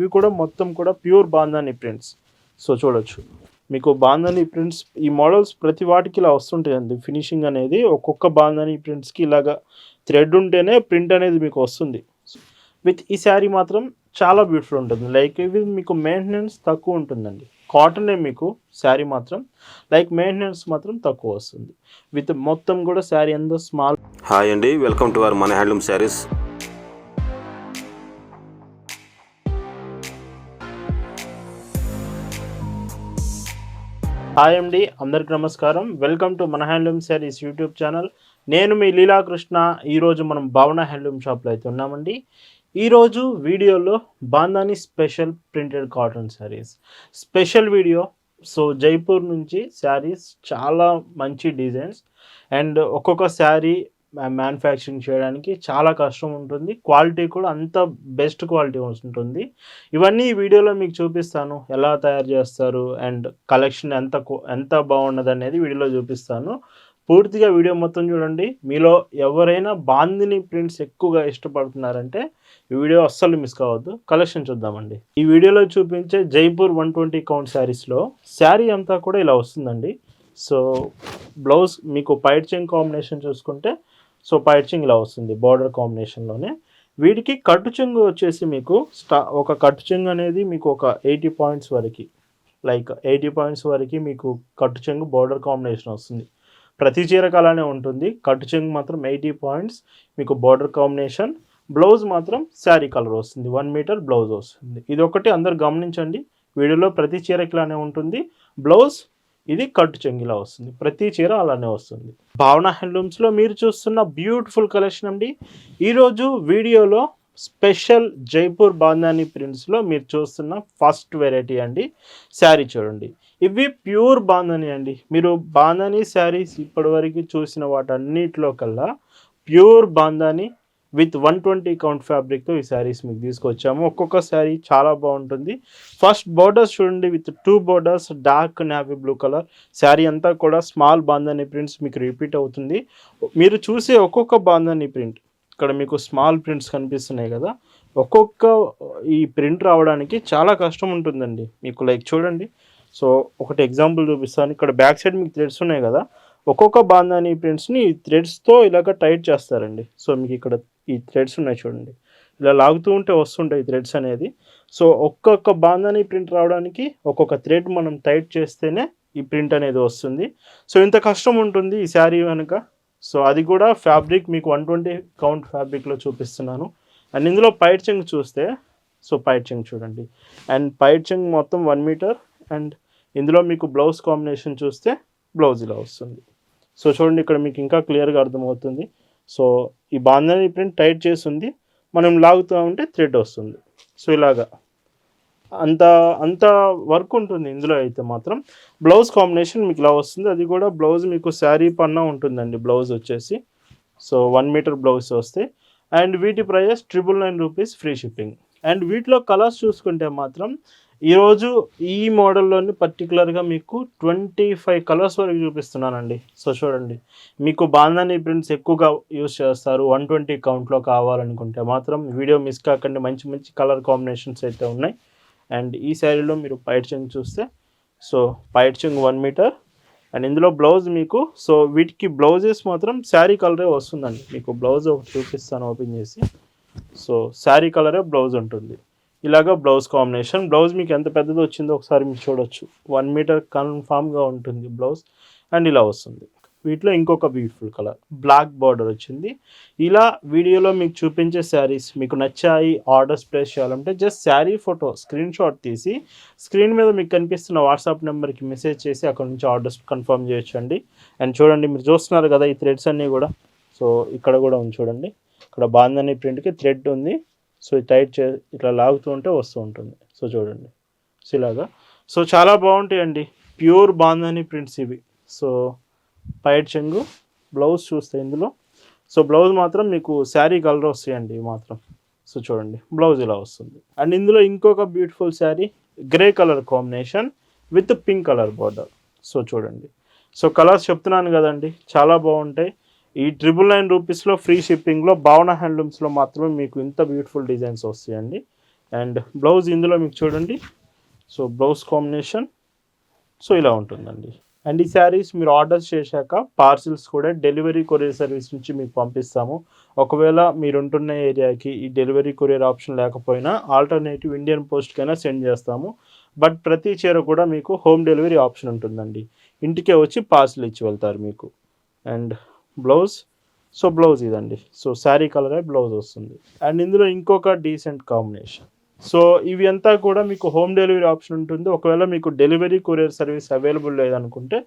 ఇవి కూడా మొత్తం కూడా ప్యూర్ బాంధాని ప్రింట్స్ సో చూడొచ్చు. మీకు బాంధాని ప్రింట్స్ ఈ మోడల్స్ ప్రతి వాటికి ఇలా వస్తుంటాయండి. ఫినిషింగ్ అనేది ఒక్కొక్క బాంధాని ప్రింట్స్కి ఇలాగా థ్రెడ్ ఉంటేనే ప్రింట్ అనేది మీకు వస్తుంది. విత్ ఈ శారీ మాత్రం చాలా బ్యూటిఫుల్ ఉంటుంది. లైక్ ఇవి మీకు మెయింటెనెన్స్ తక్కువ ఉంటుందండి. కాటనే మీకు శారీ మాత్రం లైక్ మెయింటెనెన్స్ మాత్రం తక్కువ వస్తుంది. విత్ మొత్తం కూడా శారీ ఎంత స్మాల్ హాయ్ అండి వెల్కమ్ టు అవర్ మన హ్యాండ్లూమ్ శారీస్ హాయ్ అండి అందరికి నమస్కారం. వెల్కమ్ టు మన హ్యాండ్లూమ్ శారీస్ యూట్యూబ్ ఛానల్ నేను మీ లీలాకృష్ణ. ఈరోజు మనం భావన హ్యాండ్లూమ్ షాప్లో అయితే ఉన్నామండి ఈరోజు వీడియోలో bandhani special printed cotton saris special video so Jaipur నుంచి శారీస్ చాలా మంచి డిజైన్స్ అండ్ ఒక్కొక్క శారీ మ్యానుఫ్యాక్చరింగ్ చేయడానికి చాలా కష్టం ఉంటుంది. క్వాలిటీ కూడా అంత బెస్ట్ క్వాలిటీ ఉంటుంది. ఇవన్నీ ఈ వీడియోలో మీకు చూపిస్తాను. ఎలా తయారు చేస్తారు అండ్ కలెక్షన్ ఎంత కో- ఎంత బాగున్నది అనేది వీడియోలో చూపిస్తాను. పూర్తిగా వీడియో మొత్తం చూడండి. మీలో ఎవరైనా బాందిని ప్రింట్స్ ఎక్కువగా ఇష్టపడుతున్నారంటే ఈ వీడియో అస్సలు మిస్ కావద్దు. కలెక్షన్ చూద్దామండి. ఈ వీడియోలో చూపించే జైపూర్ వన్ ట్వంటీ కౌంట్ శారీస్లో శారీ అంతా కూడా ఇలా వస్తుందండి. సో బ్లౌజ్ మీకు పైట్ చెంగ్ కాంబినేషన్ చూసుకుంటే సో పైట్ ఇలా వస్తుంది బార్డర్ కాంబినేషన్లోనే. వీటికి కట్టు చెంగు వచ్చేసి మీకు స్టా ఒక కట్టు చెంగు అనేది మీకు ఒక ఎయిటీ పాయింట్స్ వరకు లైక్ ఎయిటీ పాయింట్స్ వరకు మీకు కట్టు చెంగు బార్డర్ కాంబినేషన్ వస్తుంది. ప్రతి చీరకు అలానే ఉంటుంది. కట్టు చెంగు మాత్రం ఎయిటీ పాయింట్స్ మీకు బార్డర్ కాంబినేషన్. బ్లౌజ్ మాత్రం శారీ కలర్ వస్తుంది. వన్ మీటర్ బ్లౌజ్ వస్తుంది. ఇది ఒకటి అందరు గమనించండి. వీడియోలో ప్రతి చీరకిలానే ఉంటుంది. బ్లౌజ్ ఇది కట్టు చెంగిలా వస్తుంది. ప్రతి చీర అలానే వస్తుంది. భావన హ్యాండ్లూమ్స్లో మీరు చూస్తున్న బ్యూటిఫుల్ కలెక్షన్ అండి. ఈరోజు వీడియోలో స్పెషల్ జైపూర్ బాందాని ప్రింట్స్లో మీరు చూస్తున్న ఫస్ట్ వెరైటీ అండి. శారీ చూడండి. ఇవి ప్యూర్ బాందాని అండి. మీరు బాందాని శారీస్ ఇప్పటివరకు చూసిన వాటన్నిటిలో కల్లా pure bandhani with one twenty count ఫ్యాబ్రిక్తో ఈ శారీస్ మీకు తీసుకొచ్చాము. ఒక్కొక్క శారీ చాలా బాగుంటుంది. ఫస్ట్ బోర్డర్స్ చూడండి with two borders dark navy blue colour. Sari అంతా కూడా స్మాల్ బాందాని ప్రింట్స్ మీకు రిపీట్ అవుతుంది. మీరు చూసే ఒక్కొక్క బాందాని ప్రింట్ ఇక్కడ మీకు స్మాల్ ప్రింట్స్ కనిపిస్తున్నాయి కదా ఒక్కొక్క ఈ ప్రింట్ రావడానికి చాలా కష్టం ఉంటుందండి. మీకు లైక్ చూడండి. సో ఒకటి ఎగ్జాంపుల్ చూపిస్తాను. ఇక్కడ బ్యాక్ సైడ్ మీకు థ్రెడ్స్ ఉన్నాయి కదా ఒక్కొక్క బాందాని ప్రింట్స్ని ఈ థ్రెడ్స్తో ఇలాగ టైట్ చేస్తారండి. సో మీకు ఇక్కడ ఈ థ్రెడ్స్ ఉన్నాయి చూడండి. ఇలా లాగుతూ ఉంటే వస్తుంటాయి ఈ థ్రెడ్స్ అనేది. సో ఒక్కొక్క బాందాని ప్రింట్ రావడానికి ఒక్కొక్క థ్రెడ్ మనం టైట్ చేస్తేనే ఈ ప్రింట్ అనేది వస్తుంది. సో ఇంత కష్టం ఉంటుంది ఈ శారీ కనుక సో అది కూడా ఫ్యాబ్రిక్ మీకు వన్ ట్వంటీ కౌంట్ ఫ్యాబ్రిక్లో చూపిస్తున్నాను. అండ్ ఇందులో పైట్ చెంగ్ చూస్తే సో పైట్ చెంగ్ చూడండి. అండ్ పైట్ చెంగ్ మొత్తం వన్ మీటర్ అండ్ ఇందులో మీకు బ్లౌజ్ కాంబినేషన్ చూస్తే బ్లౌజ్ ఇలా వస్తుంది. సో చూడండి ఇక్కడ మీకు ఇంకా క్లియర్గా అర్థమవుతుంది. సో ఈ బాంధని ప్రింట్ టైట్ చేసి ఉంది మనం లాగుతూ ఉంటే థ్రెడ్ వస్తుంది. సో ఇలాగా. అంత అంత వర్క్ ఉంటుంది ఇందులో అయితే మాత్రం. బ్లౌజ్ కాంబినేషన్ మీకు ఇలా వస్తుంది. అది కూడా బ్లౌజ్ మీకు శారీ పన్నా ఉంటుందండి బ్లౌజ్ వచ్చేసి. సో వన్ మీటర్ బ్లౌజ్ వస్తే. అండ్ వీటి prices triple nine rupees free shipping. And వీటిలో కలర్స్ చూసుకుంటే మాత్రం ఈరోజు ఈ మోడల్లోని పర్టికులర్గా మీకు ట్వంటీ ఫైవ్ కలర్స్ వరకు చూపిస్తున్నానండి. సో చూడండి. మీకు బాంధాని ప్రింట్స్ ఎక్కువగా యూస్ చేస్తారు. వన్ ట్వంటీ కౌంట్లో కావాలనుకుంటే మాత్రం వీడియో మిస్ కాకండి. మంచి మంచి కలర్ కాంబినేషన్స్ అయితే ఉన్నాయి. అండ్ ఈ శారీలో మీరు పైడ్చింగ్ చూస్తే సో పైడ్చింగ్ వన్ మీటర్ అండ్ ఇందులో బ్లౌజ్ మీకు సో వీటికి బ్లౌజెస్ మాత్రం శారీ కలరే వస్తుందండి. మీకు బ్లౌజ్ ఒకటి చూపిస్తాను ఓపెన్ చేసి. సో శారీ కలరే బ్లౌజ్ ఉంటుంది. ఇలాగ బ్లౌజ్ కాంబినేషన్. బ్లౌజ్ మీకు ఎంత పెద్దది వచ్చిందో ఒకసారి మీరు చూడొచ్చు. వన్ మీటర్ కన్ఫామ్గా ఉంటుంది బ్లౌజ్. అండ్ ఇలా వస్తుంది. వీటిలో ఇంకొక బ్యూటిఫుల్ కలర్ బ్లాక్ బార్డర్ వచ్చింది. ఇలా వీడియోలో మీకు చూపించే శారీస్ మీకు నచ్చాయి ఆర్డర్స్ ప్లేస్ చేయాలంటే just sari photo screenshot తీసి స్క్రీన్ మీద మీకు కనిపిస్తున్న వాట్సాప్ నెంబర్కి మెసేజ్ చేసి అక్కడ నుంచి ఆర్డర్స్ కన్ఫర్మ్ చేయొచ్చండి. అండ్ చూడండి మీరు చూస్తున్నారు కదా ఈ థ్రెడ్స్ అన్నీ కూడా. సో ఇక్కడ కూడా ఉంది చూడండి. ఇక్కడ బాందని ప్రింట్కి థ్రెడ్ ఉంది. సో ఇది టైట్ చే ఇట్లా లాగుతూ ఉంటే వస్తూ ఉంటుంది. సో చూడండి. సో ఇలాగా. సో చాలా బాగుంటాయండి. ప్యూర్ బాందని ప్రింట్స్ ఇవి. సో పైట్ చెంగు బ్లౌజ్ చూస్తే ఇందులో. సో బ్లౌజ్ మాత్రం మీకు శారీ కలర్ వస్తాయండి ఇవి మాత్రం. సో చూడండి. బ్లౌజ్ ఇలా వస్తుంది. అండ్ ఇందులో ఇంకొక beautiful sari grey colour combination with pink colour border. So చూడండి. సో కలర్స్ చెప్తున్నాను కదండి. చాలా బాగుంటాయి. ఈ ట్రిపుల్ నైన్ రూపీస్లో ఫ్రీ షిప్పింగ్లో భావన హ్యాండ్లూమ్స్లో మాత్రమే మీకు ఇంత బ్యూటిఫుల్ డిజైన్స్ వస్తాయండి. అండ్ బ్లౌజ్ ఇందులో మీకు చూడండి. సో బ్లౌజ్ కాంబినేషన్ సో ఇలా ఉంటుందండి. అండ్ ఈ శారీస్ మీరు ఆర్డర్ చేశాక పార్సిల్స్ కూడా డెలివరీ కొరియర్ సర్వీస్ నుంచి మీకు పంపిస్తాము. ఒకవేళ మీరు ఉంటున్న ఏరియాకి ఈ డెలివరీ కొరియర్ ఆప్షన్ లేకపోయినా ఆల్టర్నేటివ్ ఇండియన్ పోస్ట్కైనా సెండ్ చేస్తాము. బట్ ప్రతి చీర కూడా మీకు హోమ్ డెలివరీ ఆప్షన్ ఉంటుందండి. ఇంటికే వచ్చి పార్సిల్ ఇచ్చి వెళ్తారు మీకు. And blouse. సో బ్లౌజ్ ఇదండి. సో శారీ కలరే బ్లౌజ్ వస్తుంది. అండ్ ఇందులో ఇంకొక డీసెంట్ కాంబినేషన్ సో ఇవి అంతా కూడా మీకు హోమ్ డెలివరీ ఆప్షన్ ఉంటుంది. ఒకవేళ మీకు డెలివరీ కొరియర్ సర్వీస్ అవైలబుల్ లేదనుకుంటే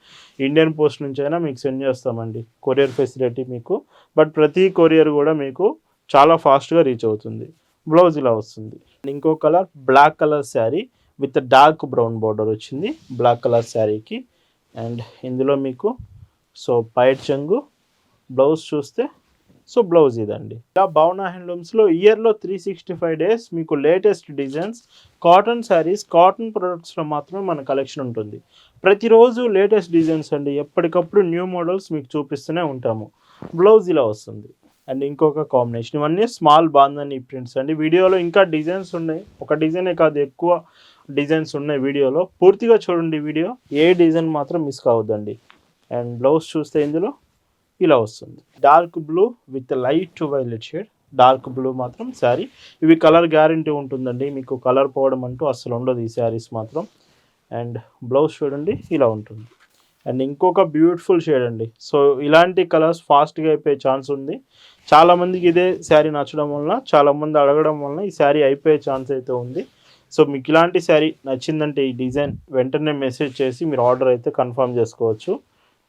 ఇండియన్ పోస్ట్ నుంచి అయినా మీకు సెండ్ చేస్తామండి. కొరియర్ ఫెసిలిటీ మీకు. బట్ ప్రతి కొరియర్ కూడా మీకు చాలా ఫాస్ట్గా రీచ్ అవుతుంది. బ్లౌజ్ ఇలా వస్తుంది. ఇంకో colour black colour sari with dark brown border వచ్చింది. బ్లాక్ కలర్ శారీకి. అండ్ ఇందులో మీకు సో పైట్ చెంగు బ్లౌజ్ చూస్తే సో బ్లౌజ్ ఇదండి. ఇలా భావన హ్యాండ్లూమ్స్లో ఇయర్లో త్రీ సిక్స్టీ ఫైవ్ డేస్ మీకు latest designs cotton saris cotton ప్రొడక్ట్స్లో మాత్రమే మన కలెక్షన్ ఉంటుంది. ప్రతిరోజు లేటెస్ట్ డిజైన్స్ అండి. ఎప్పటికప్పుడు న్యూ మోడల్స్ మీకు చూపిస్తూనే ఉంటాము. బ్లౌజ్ ఇలా వస్తుంది. అండ్ ఇంకొక కాంబినేషన్ ఇవన్నీ స్మాల్ బాందని ప్రింట్స్ అండి. వీడియోలో ఇంకా డిజైన్స్ ఉన్నాయి. ఒక డిజైనే కాదు ఎక్కువ డిజైన్స్ ఉన్నాయి వీడియోలో. పూర్తిగా చూడండి వీడియో. ఏ డిజైన్ మాత్రం మిస్ కావద్దండి. అండ్ బ్లౌజ్ చూస్తే ఇందులో ఇలా వస్తుంది. Dark blue with light violet shade dark blue మాత్రం శారీ ఇవి కలర్ గ్యారంటీ ఉంటుందండి. మీకు కలర్ పోవడం అంటూ అసలు ఉండదు ఈ శారీస్ మాత్రం. అండ్ బ్లౌజ్ చూడండి ఇలా ఉంటుంది. అండ్ ఇంకొక బ్యూటిఫుల్ షేడ్ అండి. సో ఇలాంటి కలర్స్ ఫాస్ట్గా అయిపోయే ఛాన్స్ ఉంది. చాలామందికి ఇదే శారీ నచ్చడం వలన చాలామంది అడగడం వలన ఈ శారీ అయిపోయే ఛాన్స్ అయితే ఉంది. సో మీకు ఇలాంటి శారీ నచ్చిందంటే ఈ డిజైన్ వెంటనే మెసేజ్ చేసి మీరు ఆర్డర్ అయితే కన్ఫర్మ్ చేసుకోవచ్చు.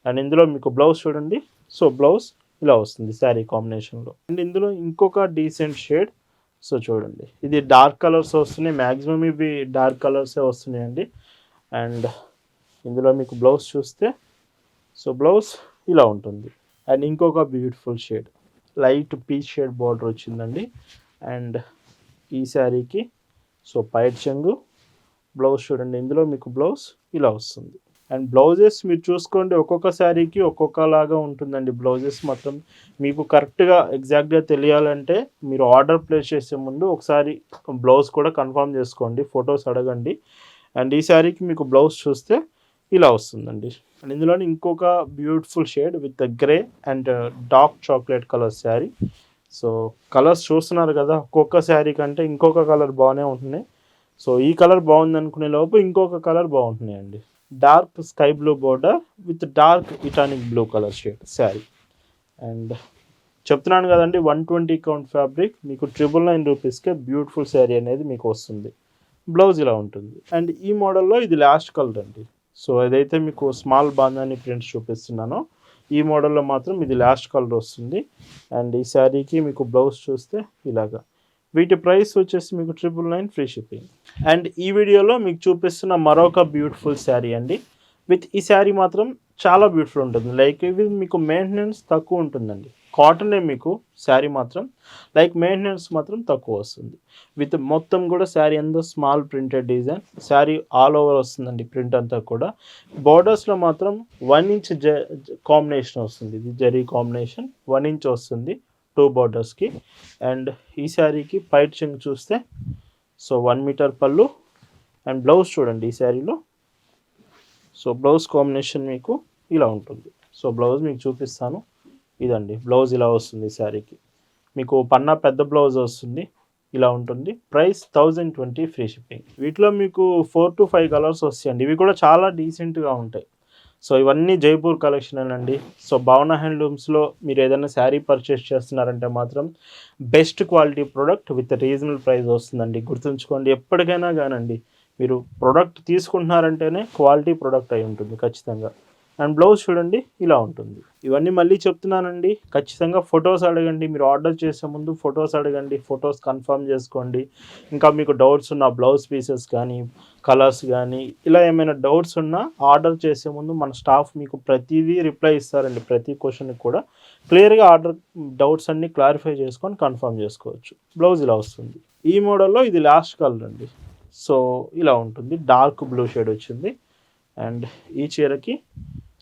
అండ్ ఇందులో మీకు బ్లౌజ్ చూడండి సో బ్లౌజ్ ఇలా వస్తుంది శారీ కాంబినేషన్లో. అండ్ ఇందులో ఇంకొక డీసెంట్ షేడ్ సో చూడండి. ఇది డార్క్ కలర్స్ వస్తున్నాయి. మ్యాక్సిమం ఇవి డార్క్ కలర్సే వస్తున్నాయండి. అండ్ ఇందులో మీకు బ్లౌజ్ చూస్తే సో బ్లౌజ్ ఇలా ఉంటుంది. అండ్ ఇంకొక beautiful shade light peach shade border వచ్చిందండి. అండ్ ఈ శారీకి సో పైట్ చెంగు బ్లౌజ్ చూడండి. ఇందులో మీకు బ్లౌజ్ ఇలా వస్తుంది. అండ్ బ్లౌజెస్ మీరు చూసుకోండి ఒక్కొక్క శారీకి ఒక్కొక్కలాగా ఉంటుందండి బ్లౌజెస్ మొత్తం. మీకు కరెక్ట్గా ఎగ్జాక్ట్గా తెలియాలంటే మీరు ఆర్డర్ ప్లేస్ చేసే ముందు ఒకసారి బ్లౌజ్ కూడా కన్ఫర్మ్ చేసుకోండి ఫొటోస్ అడగండి. అండ్ ఈ శారీకి మీకు బ్లౌజ్ చూస్తే ఇలా వస్తుందండి. అండ్ ఇందులో ఇంకొక beautiful shade with grey and dark chocolate colour sari. So colours చూస్తున్నారు కదా ఒక్కొక్క శారీ కంటే ఇంకొక కలర్ బాగానే ఉంటున్నాయి. సో ఈ కలర్ బాగుంది అనుకునే లోపు ఇంకొక colour బాగుంటున్నాయండి. Dark sky blue border with dark ఇటానిక్ blue colour shade sari and చెప్తున్నాను కదండి వన్ ట్వంటీ కౌంట్ ఫ్యాబ్రిక్ మీకు ట్రిపుల్ నైన్ రూపీస్కే బ్యూటిఫుల్ శారీ అనేది మీకు వస్తుంది. బ్లౌజ్ ఇలా ఉంటుంది. అండ్ ఈ మోడల్లో ఇది లాస్ట్ కలర్ అండి. సో ఏదైతే మీకు స్మాల్ బాందాని ప్రింట్స్ చూపిస్తున్నానో ఈ మోడల్లో మాత్రం ఇది లాస్ట్ కలర్ వస్తుంది. అండ్ ఈ శారీకి మీకు బ్లౌజ్ చూస్తే ఇలాగా. వీటి ప్రైస్ వచ్చేసి మీకు triple nine free shipping and ఈ వీడియోలో మీకు చూపిస్తున్న మరొక బ్యూటిఫుల్ శారీ అండి. విత్ ఈ శారీ మాత్రం చాలా బ్యూటిఫుల్ ఉంటుంది. లైక్ ఇవి మీకు మెయింటెనెన్స్ తక్కువ ఉంటుందండి. కాటనే మీకు శారీ మాత్రం లైక్ మెయింటెనెన్స్ మాత్రం తక్కువ వస్తుంది. విత్ మొత్తం కూడా శారీ అంతా small printed design sari all over వస్తుందండి ప్రింట్ అంతా కూడా. బార్డర్స్లో మాత్రం వన్ ఇంచ్ జ కాంబినేషన్ వస్తుంది. ఇది జరీ కాంబినేషన్ వన్ ఇంచ్ వస్తుంది. టూ బార్డర్స్కి అండ్ ఈ శారీకి పైట్ చెంగ్ చూస్తే సో వన్ మీటర్ పళ్ళు అండ్ బ్లౌజ్ చూడండి ఈ శారీలో సో బ్లౌజ్ కాంబినేషన్ మీకు ఇలా ఉంటుంది సో బ్లౌజ్ మీకు చూపిస్తాను ఇదండి బ్లౌజ్ ఇలా వస్తుంది ఈ శారీకి మీకు పన్నా పెద్ద బ్లౌజ్ వస్తుంది ఇలా ఉంటుంది price thousand twenty free shipping వీటిలో మీకు ఫోర్ టు ఫైవ్ కలర్స్ వస్తాయండి ఇవి కూడా చాలా డీసెంట్గా ఉంటాయి సో ఇవన్నీ జైపూర్ కలెక్షన్ అండి సో భావన హ్యాండ్లూమ్స్లో మీరు ఏదైనా శారీ పర్చేస్ చేస్తున్నారంటే మాత్రం best quality product with reasonable price వస్తుందండి. గుర్తుంచుకోండి ఎప్పటికైనా కానండి మీరు ప్రోడక్ట్ తీసుకుంటున్నారంటేనే క్వాలిటీ ప్రోడక్ట్ అయి ఉంటుంది ఖచ్చితంగా. అండ్ బ్లౌజ్ చూడండి ఇలా ఉంటుంది. ఇవన్నీ మళ్ళీ చెప్తున్నానండి. ఖచ్చితంగా ఫొటోస్ అడగండి. మీరు ఆర్డర్ చేసే ముందు ఫొటోస్ అడగండి. ఫొటోస్ కన్ఫర్మ్ చేసుకోండి. ఇంకా మీకు డౌట్స్ ఉన్న బ్లౌజ్ పీసెస్ కానీ కలర్స్ కానీ ఇలా ఏమైనా డౌట్స్ ఉన్నా ఆర్డర్ చేసే ముందు మన స్టాఫ్ మీకు ప్రతిదీ రిప్లై ఇస్తారండి. ప్రతి క్వశ్చన్కి కూడా క్లియర్గా ఆర్డర్ డౌట్స్ అన్ని క్లారిఫై చేసుకొని కన్ఫర్మ్ చేసుకోవచ్చు. బ్లౌజ్ ఇలా వస్తుంది. ఈ మోడల్లో ఇది లాస్ట్ కలర్ అండి. సో ఇలా ఉంటుంది. డార్క్ బ్లూ షేడ్ వచ్చింది. అండ్ ఈ చీరకి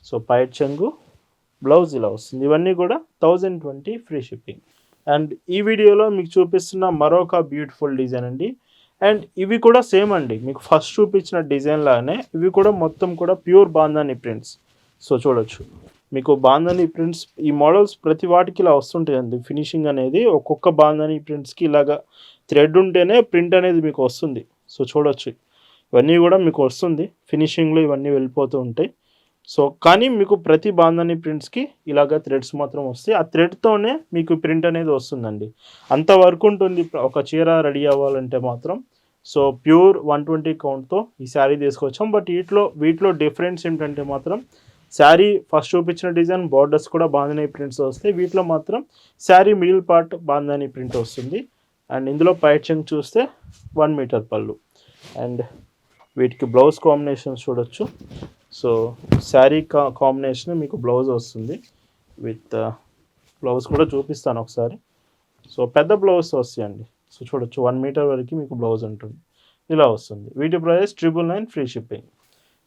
సో పైట్ చెంగు బ్లౌజ్ ఇలా వస్తుంది ఇవన్నీ కూడా thousand twenty free shipping. And ఈ వీడియోలో మీకు చూపిస్తున్న మరొక బ్యూటిఫుల్ డిజైన్ అండి. అండ్ ఇవి కూడా సేమ్ అండి. మీకు ఫస్ట్ చూపించిన డిజైన్ లాగానే ఇవి కూడా మొత్తం కూడా ప్యూర్ బాంధాని ప్రింట్స్. సో చూడొచ్చు. మీకు బాంధాని ప్రింట్స్ ఈ మోడల్స్ ప్రతి వాటికి ఇలా వస్తుంటాయండి. ఫినిషింగ్ అనేది ఒక్కొక్క బాంధాని ప్రింట్స్కి ఇలాగా థ్రెడ్ ఉంటేనే ప్రింట్ అనేది మీకు వస్తుంది. సో చూడొచ్చు. ఇవన్నీ కూడా మీకు వస్తుంది. ఫినిషింగ్లో ఇవన్నీ వెళ్ళిపోతూ ఉంటాయి. సో కానీ మీకు ప్రతి బాందాని ప్రింట్స్కి ఇలాగ థ్రెడ్స్ మాత్రం వస్తాయి. ఆ థ్రెడ్తోనే మీకు ప్రింట్ అనేది వస్తుందండి. అంత వర్క్ ఉంటుంది. ఒక చీర రెడీ అవ్వాలంటే మాత్రం. సో ప్యూర్ వన్ ట్వంటీ కౌంట్తో ఈ శారీ తీసుకొచ్చాం. బట్ వీటిలో వీటిలో డిఫరెన్స్ ఏంటంటే మాత్రం శారీ ఫస్ట్ చూపించిన డిజైన్ బార్డర్స్ కూడా బాంధనీ ప్రింట్స్ వస్తాయి. వీటిలో మాత్రం sari middle part bandhani print వస్తుంది. అండ్ ఇందులో పైచంగ్ చూస్తే వన్ మీటర్ పళ్ళు. అండ్ వీటికి బ్లౌజ్ కాంబినేషన్స్ చూడొచ్చు. సో శారీ కా కాంబినేషన్ మీకు బ్లౌజ్ వస్తుంది. విత్ బ్లౌజ్ కూడా చూపిస్తాను ఒకసారి. సో పెద్ద బ్లౌజ్ వస్తాయండి. సో చూడొచ్చు వన్ మీటర్ వరకు మీకు బ్లౌజ్ ఉంటుంది. ఇలా వస్తుంది. వీటి price triple nine free shipping.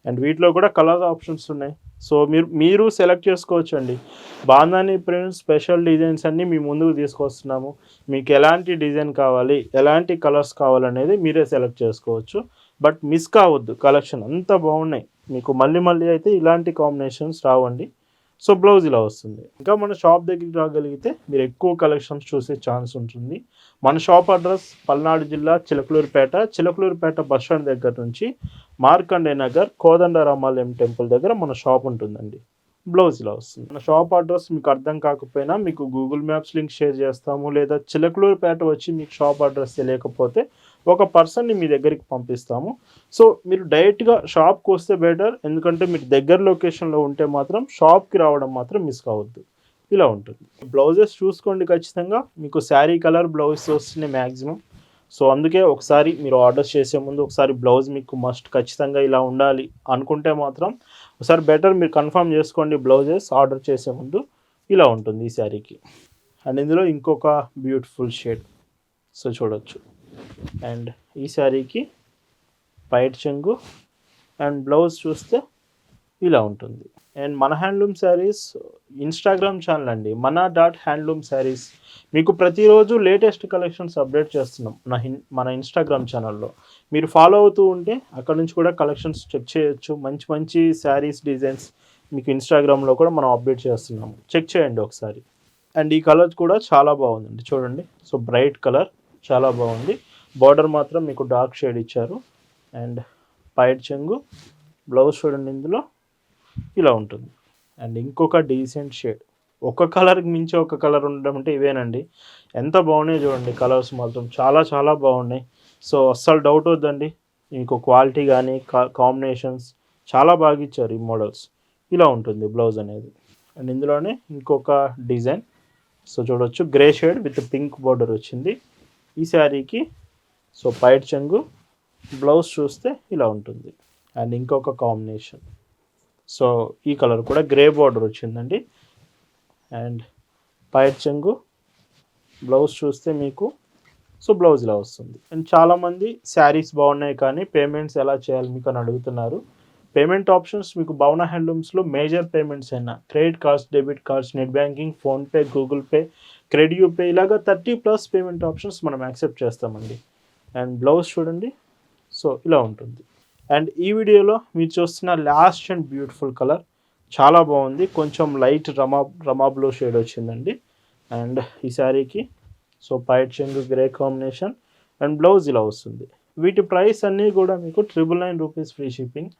And వీటిలో కూడా కలర్ ఆప్షన్స్ ఉన్నాయి. సో మీరు మీరు సెలెక్ట్ చేసుకోవచ్చు అండి బాందాని ప్రింట్ స్పెషల్ డిజైన్స్ అన్నీ మీ ముందుకు తీసుకొస్తున్నాము. మీకు ఎలాంటి డిజైన్ కావాలి ఎలాంటి కలర్స్ కావాలనేది మీరే సెలెక్ట్ చేసుకోవచ్చు. బట్ మిస్ కావద్దు కలెక్షన్ అంత బాగున్నాయి. మీకు మళ్ళీ మళ్ళీ అయితే ఇలాంటి కాంబినేషన్స్ రావండి. సో బ్లౌజ్ ఇలా వస్తుంది. ఇంకా మన షాప్ దగ్గరికి రాగలిగితే మీరు ఎక్కువ కలెక్షన్స్ చూసే ఛాన్స్ ఉంటుంది. మన షాప్ అడ్రస్ పల్నాడు జిల్లా చిలకలూరుపేట చిలకలూరుపేట బస్ స్టాండ్ దగ్గర నుంచి మార్కండే నగర్ కోదండరామాలయం టెంపుల్ దగ్గర మన షాప్ ఉంటుందండి. బ్లౌజ్ ఇలా వస్తుంది. మన షాప్ అడ్రస్ మీకు అర్థం కాకపోయినా మీకు గూగుల్ మ్యాప్స్ లింక్ షేర్ చేస్తాము. లేదా చిలకలూరుపేట వచ్చి మీకు షాప్ అడ్రస్ తెలియకపోతే ఒక పర్సన్ని మీ దగ్గరికి పంపిస్తాము. సో మీరు డైరెక్ట్గా షాప్కి వస్తే బెటర్. ఎందుకంటే మీరు దగ్గర లొకేషన్లో ఉంటే మాత్రం షాప్కి రావడం మాత్రం మిస్ కావద్దు. ఇలా ఉంటుంది. బ్లౌజెస్ చూసుకోండి ఖచ్చితంగా. మీకు శారీ కలర్ బ్లౌజెస్ వస్తున్నాయి మ్యాక్సిమం సో అందుకే ఒకసారి మీరు ఆర్డర్ చేసే ముందు ఒకసారి బ్లౌజ్ మీకు మస్ట్ ఖచ్చితంగా ఇలా ఉండాలి అనుకుంటే మాత్రం ఒకసారి బెటర్ మీరు కన్ఫర్మ్ చేసుకోండి బ్లౌజెస్ ఆర్డర్ చేసే ముందు. ఇలా ఉంటుంది ఈ శారీకి. అండ్ ఇందులో ఇంకొక బ్యూటిఫుల్ షేడ్. సో చూడొచ్చు. అండ్ ఈ శారీకి పైట్ చెంగు అండ్ బ్లౌజ్ చూస్తే ఇలా ఉంటుంది. అండ్ మన హ్యాండ్లూమ్ శారీస్ ఇన్స్టాగ్రామ్ ఛానల్ అండి మన డాట్ హ్యాండ్లూమ్ శారీస్. మీకు ప్రతిరోజు లేటెస్ట్ కలెక్షన్స్ అప్డేట్ చేస్తున్నాం మన హిన్- మన ఇన్స్టాగ్రామ్ ఛానల్లో. మీరు ఫాలో అవుతూ ఉంటే అక్కడ నుంచి కూడా కలెక్షన్స్ చెక్ చేయొచ్చు. మంచి మంచి శారీస్ డిజైన్స్ మీకు ఇన్స్టాగ్రామ్లో కూడా మనం అప్డేట్ చేస్తున్నాము. చెక్ చేయండి ఒకసారి. అండ్ ఈ కలర్ కూడా చాలా బాగుందండి. చూడండి. సో బ్రైట్ కలర్ చాలా బాగుంది. బార్డర్ మాత్రం మీకు డార్క్ షేడ్ ఇచ్చారు. అండ్ పైట్ చెంగు బ్లౌజ్ చూడండి ఇందులో ఇలా ఉంటుంది. అండ్ ఇంకొక డీసెంట్ షేడ్. ఒక కలర్కి మించి ఒక కలర్ ఉండడం అంటే ఇవేనండి. ఎంత బాగున్నాయి చూడండి కలర్స్ మాత్రం. చాలా చాలా బాగున్నాయి. సో అస్సలు డౌట్ వద్దండి. మీకు క్వాలిటీ కానీ కాంబినేషన్స్ చాలా బాగా ఇచ్చారు ఈ మోడల్స్. ఇలా ఉంటుంది బ్లౌజ్ అనేది. అండ్ ఇందులోనే ఇంకొక డిజైన్. సో చూడొచ్చు. Grey shade with pink border వచ్చింది. ఈ శారీకి సో పైట్ చెంగు బ్లౌజ్ చూస్తే ఇలా ఉంటుంది. అండ్ ఇంకొక కాంబినేషన్. సో ఈ కలర్ కూడా గ్రే బార్డర్ వచ్చిందండి. అండ్ పైట్ చెంగు బ్లౌజ్ చూస్తే మీకు సో బ్లౌజ్ ఇలా వస్తుంది. అండ్ చాలామంది శారీస్ బాగున్నాయి కానీ పేమెంట్స్ ఎలా చేయాలి మీకు అని అడుగుతున్నారు. పేమెంట్ ఆప్షన్స్ మీకు భవన హ్యాండ్లూమ్స్లో మేజర్ పేమెంట్స్ అయినా credit cards debit cards net banking PhonePe Google Pay credit యూపే ఇలాగా థర్టీ ప్లస్ పేమెంట్ ఆప్షన్స్ మనం యాక్సెప్ట్ చేస్తామండి. అండ్ బ్లౌజ్ చూడండి. సో ఇలా ఉంటుంది. అండ్ ఈ వీడియోలో మీరు చూస్తున్న లాస్ట్ అండ్ బ్యూటిఫుల్ కలర్ చాలా బాగుంది. కొంచెం లైట్ రమా రమా బ్లూ షేడ్ వచ్చిందండి. అండ్ ఈ శారీకి సో పైట్ చెంగు గ్రే కాంబినేషన్ అండ్ బ్లౌజ్ ఇలా వస్తుంది. వీటి ప్రైస్ అన్నీ కూడా మీకు triple nine rupees free shipping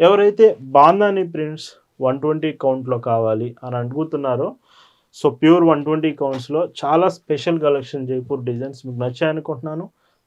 ఎవరైతే బాందాని ప్రింట్స్ వన్ ట్వంటీ కౌంట్లో కావాలి అని అడుగుతున్నారో సో ప్యూర్ వన్ ట్వంటీ కౌంట్స్లో చాలా స్పెషల్ కలెక్షన్ జైపూర్ డిజైన్స్ మీకు నచ్చాయనుకుంటున్నాను.